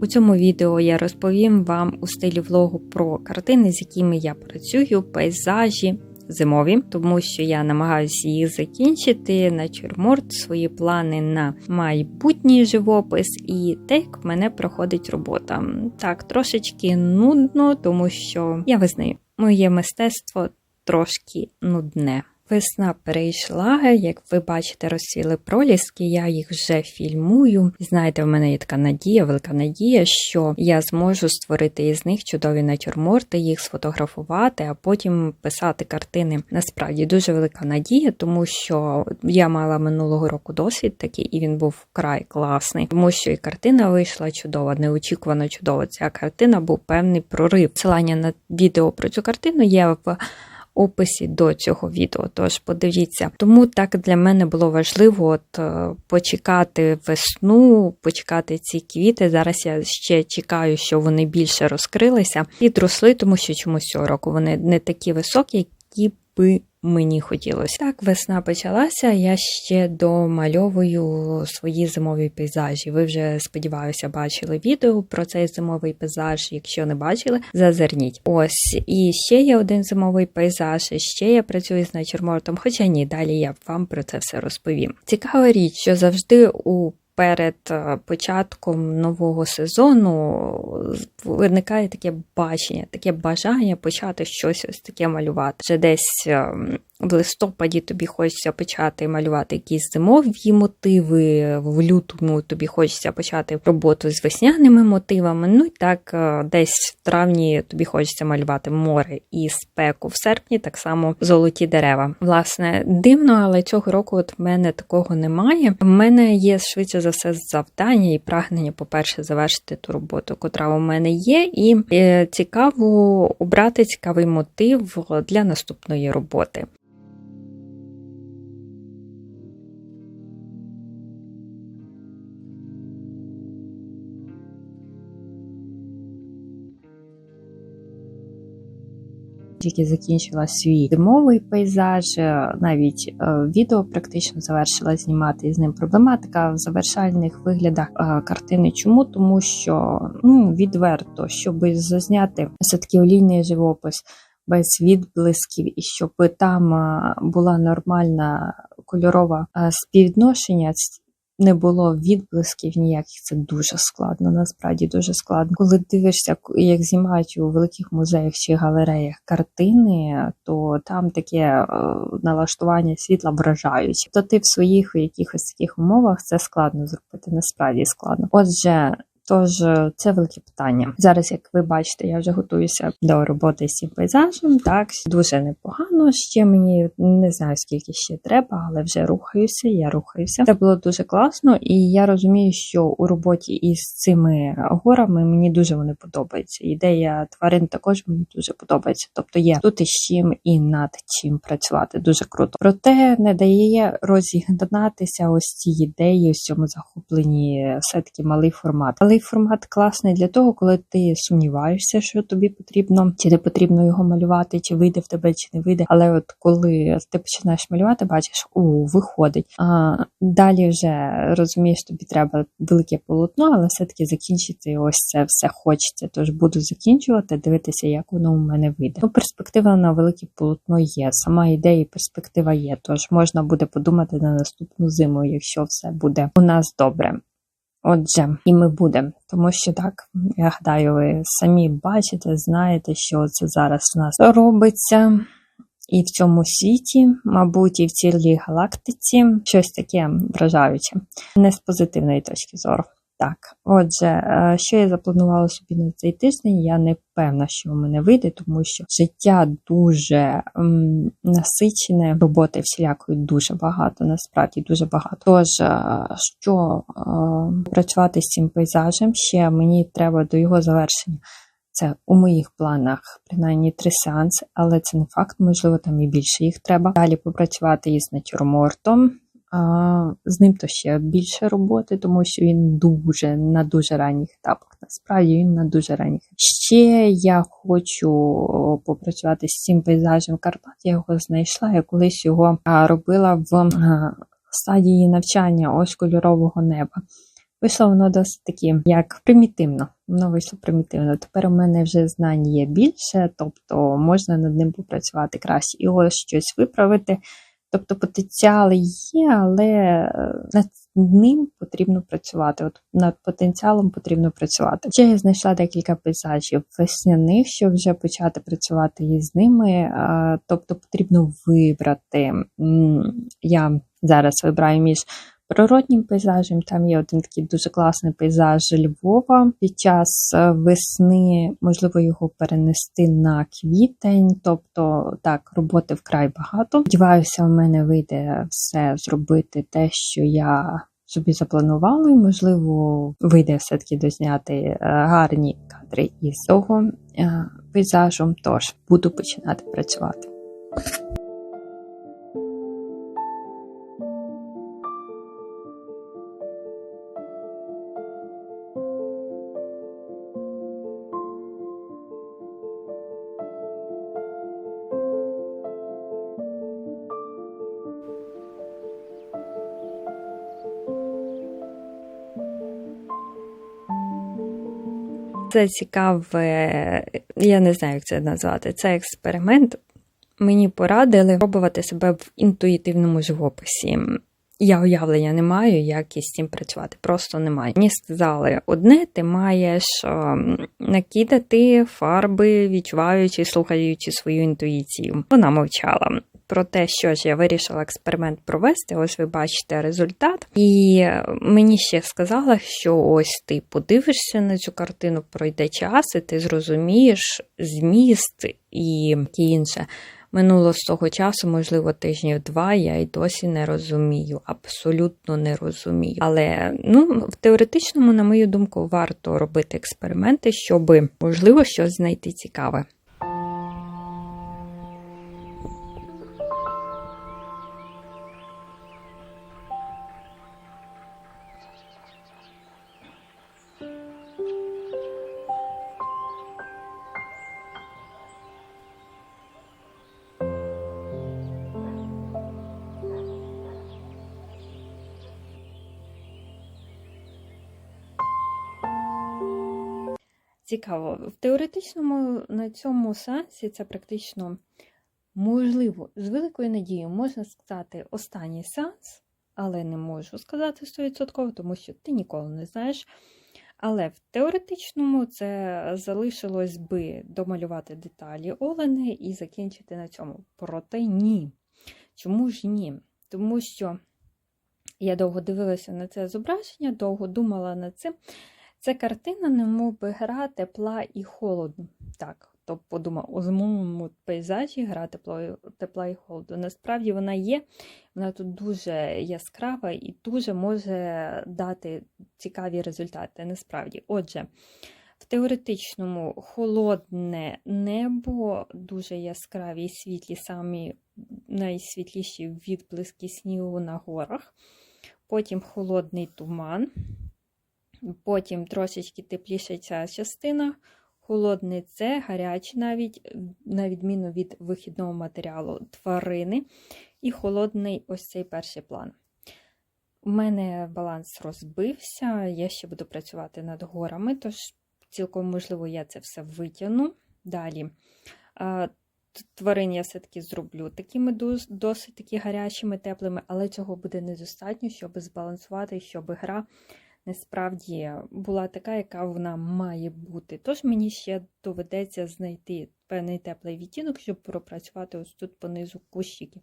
У цьому відео я розповім вам у стилі влогу про картини, з якими я працюю, пейзажі зимові, тому що я намагаюся їх закінчити, натюрморт, свої плани на майбутній живопис і те, як в мене проходить робота. Так, трошечки нудно, тому що я визнаю, моє мистецтво трошки нудне. Весна перейшла, як ви бачите, розцвіли проліски, я їх вже фільмую. Знаєте, в мене є така надія, велика надія, що я зможу створити із них чудові натюрморти, їх сфотографувати, а потім писати картини. Насправді дуже велика надія, тому що я мала минулого року досвід такий, і він був вкрай класний, тому що і картина вийшла чудова, неочікувано чудова. Ця картина був певний прорив. Посилання на відео про цю картину є в описі до цього відео. Тож подивіться. Тому так для мене було важливо от е, почекати весну, почекати ці квіти. Зараз я ще чекаю, що вони більше розкрилися і трусли, тому що чомусь цього року вони не такі високі, які би мені хотілося. Так, весна почалася. Я ще домальовую свої зимові пейзажі. Ви вже сподіваюся бачили відео про цей зимовий пейзаж. Якщо не бачили, зазирніть. Ось і ще є один зимовий пейзаж. і Ще я працюю з натюрмортом, хоча ні, далі я вам про це все розповім. Цікава річ, що завжди у перед е, початком нового сезону виникає таке бачення, таке бажання почати щось ось таке малювати. Вже десь ем, в листопаді тобі хочеться почати малювати якісь зимові мотиви, в лютому тобі хочеться почати роботу з весняними мотивами. Ну і так, е, десь в травні тобі хочеться малювати море і спеку в серпні, так само золоті дерева. Власне, дивно, але цього року от в мене такого немає. В мене є швидше за все завдання і прагнення, по-перше, завершити ту роботу, котра у мене є, і е, цікаво обрати цікавий мотив для наступної роботи. Тільки закінчила свій зимовий пейзаж, е, навіть е, відео практично завершила знімати з ним проблематика в завершальних виглядах е, картини. Чому? Тому що ну відверто, щоб зазняти все таки олійний живопис без відблисків, і щоб там була нормальна кольорова співвідношення не було відблисків ніяких. Це дуже складно, насправді дуже складно. Коли дивишся, як знімають у великих музеях чи галереях картини, то там таке е, налаштування світла вражаюче. То ти в своїх якихось таких умовах це складно зробити. Насправді складно. Отже. Тож е, це велике питання. Зараз, як ви бачите, я вже готуюся до роботи з цим пейзажем. Так, дуже непогано. Ще мені не знаю, скільки ще треба, але вже рухаюся. Я рухаюся. Це було дуже класно, і я розумію, що у роботі із цими горами мені дуже вони подобаються. Ідея тварин також мені дуже подобається. Тобто є тут із чим і над чим працювати. Дуже круто. Проте не дає розігнатися ось ці ідеї, ось цьому захопленні все таки малий формат. Але цей формат класний для того, коли ти сумніваєшся, що тобі потрібно, чи не потрібно його малювати, чи вийде в тебе, чи не вийде. Але от коли ти починаєш малювати, бачиш, у виходить. А далі вже розумієш, тобі треба велике полотно, але все-таки закінчити ось це все хочеться. Тож буду закінчувати, дивитися, як воно у мене вийде. Ну, перспектива на велике полотно є. Сама ідея і перспектива є. Тож можна буде подумати на наступну зиму, якщо все буде у нас добре. Отже, і ми будемо, тому що так, я гадаю, ви самі бачите, знаєте, що це зараз у нас робиться. І в цьому світі, мабуть, і в цілій галактиці щось таке вражаюче, не з позитивної точки зору. Так, отже, е, що я запланувала собі на цей тиждень, я не певна, що в мене вийде, тому що життя дуже м, насичене, роботи всілякої дуже багато, насправді дуже багато. Тож, е, що е, працювати з цим пейзажем, ще мені треба до його завершення. Це у моїх планах, принаймні три сеанси, але це не факт, можливо, там і більше їх треба. Далі попрацювати із натюрмортом. З ним то ще більше роботи, тому що він дуже на дуже ранніх етапах. Насправді він на дуже ранніх. Ще я хочу попрацювати з цим пейзажем Карпат. Я його знайшла. Я колись його робила в стадії навчання ось кольорового неба. Вийшло воно досить таки як примітивно. Воно вийшло примітивно. Тепер у мене вже знань є більше, тобто можна над ним попрацювати краще і ось щось виправити. Тобто потенціал є, але е, над ним потрібно працювати. От над потенціалом потрібно працювати. Ще я знайшла декілька пейзажів весняних, щоб вже почати працювати із ними. Е, Тобто потрібно вибрати. Я зараз вибираю між природнім пейзажем. Там є один такий дуже класний пейзаж Львова. Під час е, весни можливо його перенести на квітень. Тобто, так, роботи вкрай багато. Сподіваюся, у мене вийде все зробити те, що я. Собі запланувала, і можливо вийде все-таки дозняти е, гарні кадри із цього е, пейзажу. Тож буду починати працювати. Це цікаве, я не знаю, як це назвати. Це експеримент. Мені порадили пробувати себе в інтуїтивному живописі. Я уявлення не маю, як із цим працювати. Просто немає. Мені сказали, одне ти маєш накидати фарби, відчуваючи, слухаючи свою інтуїцію. Вона мовчала. Про те, що ж я вирішила експеримент провести, ось ви бачите результат. І мені ще сказала, що ось ти подивишся на цю картину, пройде час, і ти зрозумієш зміст і таке інше. Минуло з того часу, можливо, тижнів два, я й досі не розумію, абсолютно не розумію. Але ну, в теоретичному, на мою думку, варто робити експерименти, щоб можливо щось знайти цікаве. Цікаво. В теоретичному на цьому сеансі це практично можливо, з великою надією можна сказати останній сеанс, але не можу сказати 100%, тому що ти ніколи не знаєш. Але в теоретичному це залишилось би домалювати деталі Олени і закінчити на цьому. Проте ні. Чому ж ні? Тому що я довго дивилася на це зображення, довго думала над цим. Це картина, немов би гра тепла і холоду. Так, то подумав, у зимовому пейзажі гра тепло, тепла і холоду. Насправді вона є, вона тут дуже яскрава і дуже може дати цікаві результати. Насправді. Отже, в теоретичному холодне небо, дуже яскраві і світлі, самі найсвітліші відблиски снігу на горах. Потім холодний туман. Потім трошечки тепліша ця частина, холодний це, гарячий навіть, на відміну від вихідного матеріалу тварини. І холодний ось цей перший план. У мене баланс розбився, я ще буду працювати над горами, тож цілком можливо, я це все витягну. Далі. Тварин я все-таки зроблю такими досить таки гарячими, теплими, але цього буде недостатньо, щоб збалансувати, щоб гра насправді була така, яка вона має бути. Тож мені ще доведеться знайти певний теплий відтінок, щоб пропрацювати ось тут понизу кущиків.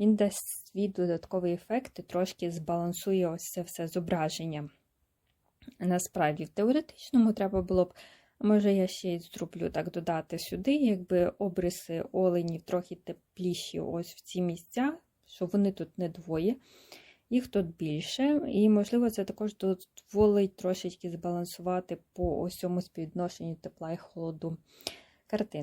Він дасть свій додатковий ефект і трошки збалансує ось це все зображення. Насправді, в теоретичному треба було б, може, я ще й зроблю так додати сюди, якби обриси оленів трохи тепліші ось в ці місця, що вони тут не двоє їх тут більше, і, можливо, це також дозволить трошечки збалансувати по ось цьому співвідношенню тепла і холоду картин.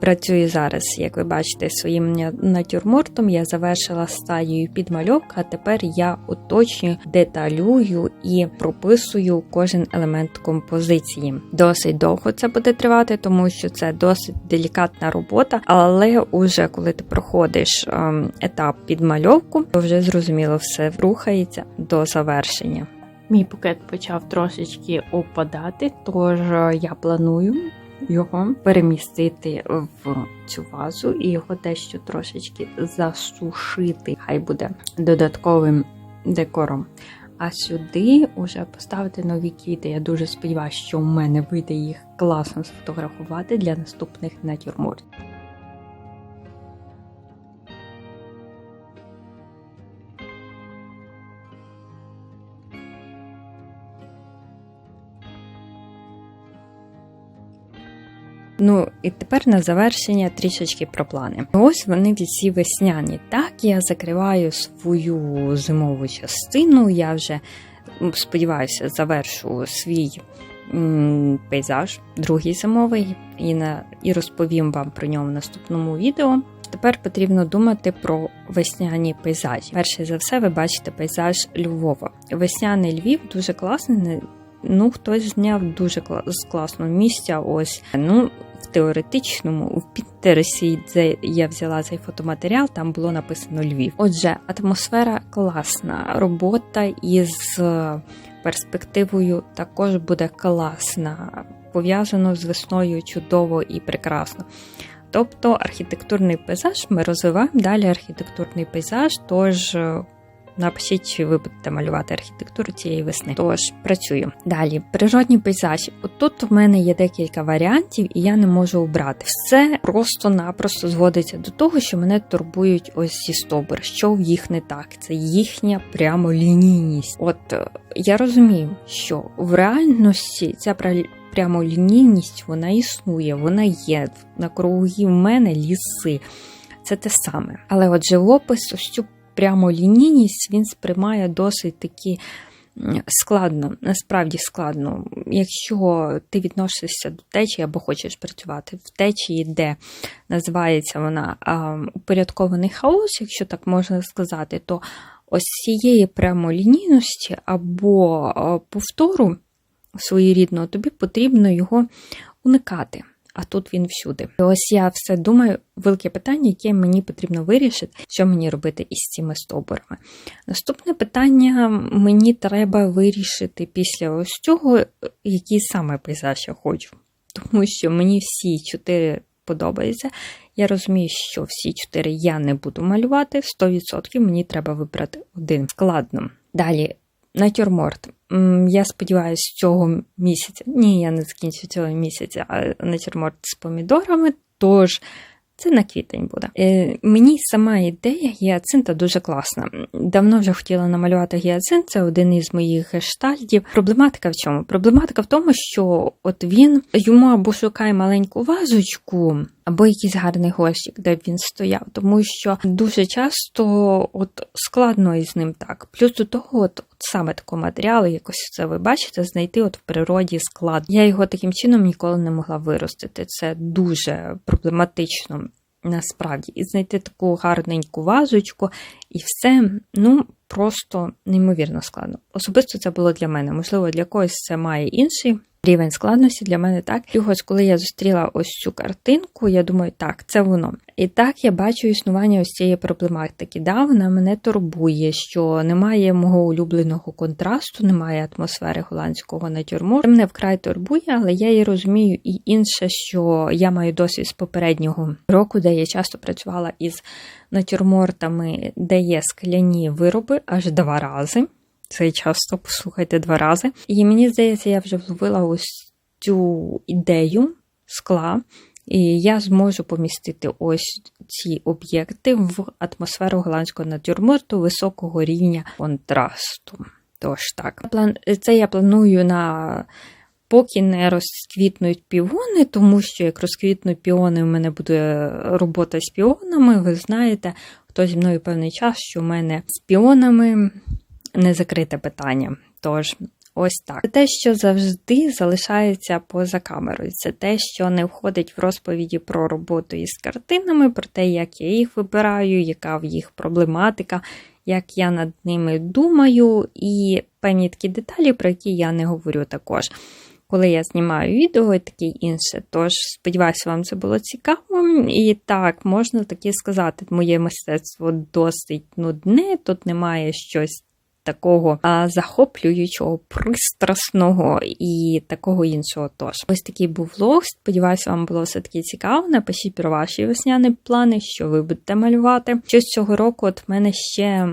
Працюю зараз, як ви бачите, своїм натюрмортом. Я завершила стадію підмальовка, а тепер я уточнюю, деталюю і прописую кожен елемент композиції. Досить довго це буде тривати, тому що це досить делікатна робота. Але уже коли ти проходиш ем, етап підмальовку, то вже зрозуміло все рухається до завершення. Мій букет почав трошечки опадати, тож е, я планую його перемістити в цю вазу і його дещо трошечки засушити. Хай буде додатковим декором. А сюди вже поставити нові квіти. Я дуже сподіваюся, що у мене вийде їх класно сфотографувати для наступних натюрмортів. Ну і тепер на завершення трішечки про плани. Ось вони всі весняні. Так, я закриваю свою зимову частину. Я вже сподіваюся завершу свій м, пейзаж, другий зимовий, і на і розповім вам про нього в наступному відео. Тепер потрібно думати про весняні пейзажі. Перше за все, ви бачите пейзаж Львова. Весняний Львів дуже класний. Ну, хтось зняв дуже з класного місця. Ось ну в теоретичному в Пінтересі, де я взяла цей фотоматеріал, там було написано Львів. Отже, атмосфера класна, робота із е, перспективою також буде класна. Пов'язано з весною чудово і прекрасно. Тобто архітектурний пейзаж ми розвиваємо далі архітектурний пейзаж, тож е, напишіть, чи ви будете малювати архітектуру цієї весни. Тож працюю. Далі, природні пейзажі. Отут в мене є декілька варіантів, і я не можу обрати. Все просто-напросто зводиться до того, що мене турбують ось ці стовбури. Що в їх не так? Це їхня прямо лінійність. От е, я розумію, що в реальності ця прямолінійність вона існує, вона є на кругі в мене ліси. Це те саме. Але от живопис, ось цю прямолінійність він сприймає досить таки складно, насправді складно. Якщо ти відносишся до течії або хочеш працювати в течії, де називається вона упорядкований хаос, якщо так можна сказати, то ось цієї прямолінійності або повтору своєрідного, тобі потрібно його уникати. А тут він всюди. І ось я все думаю, велике питання, яке мені потрібно вирішити, що мені робити із цими стовбурами. Наступне питання мені треба вирішити після ось цього, який саме пейзаж я хочу. Тому що мені всі чотири подобаються. Я розумію, що всі чотири я не буду малювати. 100% мені треба вибрати один. Складно. Далі. Натюрморт. Я сподіваюся, цього місяця. Ні, я не закінчу цього місяця, а натюрморт з помідорами. Тож це на квітень буде. Е, мені сама ідея гіацинта дуже класна. Давно вже хотіла намалювати гіацинт, це один із моїх гештальтів. Проблематика в чому? Проблематика в тому, що от він йому або шукає маленьку вазочку, або якийсь гарний горщик, де він стояв, тому що дуже часто от складно із ним так. Плюс до того, от саме такого матеріалу, якось це ви бачите, знайти от в природі склад. Я його таким чином ніколи не могла виростити. Це дуже проблематично. Насправді, і знайти таку гарненьку вазочку, і все ну просто неймовірно складно. Особисто це було для мене. Можливо, для когось це має інший рівень складності для мене так. І ось коли я зустріла ось цю картинку, я думаю, так, це воно. І так я бачу існування ось цієї проблематики. Да, вона мене турбує, що немає мого улюбленого контрасту, немає атмосфери голландського натюрморту. Це мене вкрай турбує, але я і розумію і інше, що я маю досвід з попереднього року, де я часто працювала із натюрмортами, де є скляні вироби аж два рази. Це часто послухайте два рази. І мені здається, я вже вловила ось цю ідею скла, і я зможу помістити ось ці об'єкти в атмосферу голландського натюрморту високого рівня контрасту. Тож так, це я планую на. Поки не розквітнуть піони, тому що як розквітнуть піони, у мене буде робота з піонами. Ви знаєте, хто зі мною певний час, що в мене з піонами не закрите питання. Тож, Ось так. Це те, що завжди залишається поза камерою. Це те, що не входить в розповіді про роботу із картинами, про те, як я їх вибираю, яка в їх проблематика, як я над ними думаю, і певні такі деталі, про які я не говорю також. Коли я знімаю відео і таке інше. Тож, сподіваюся, вам це було цікаво. І так, можна таки сказати, моє мистецтво досить нудне, тут немає щось такого а, захоплюючого, пристрасного і такого іншого. Тож, ось такий був влог. Сподіваюся, вам було все таки цікаво. Напишіть про ваші весняні плани, що ви будете малювати. Щось цього року от в мене ще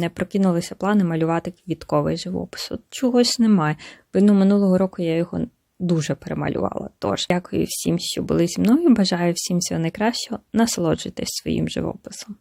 не прокинулися плани малювати квітковий живопис. От чогось немає. Видно, минулого року я його. Дуже перемалювала. Тож, дякую всім, що були зі мною. Бажаю всім всього найкращого. Насолоджуйтесь своїм живописом.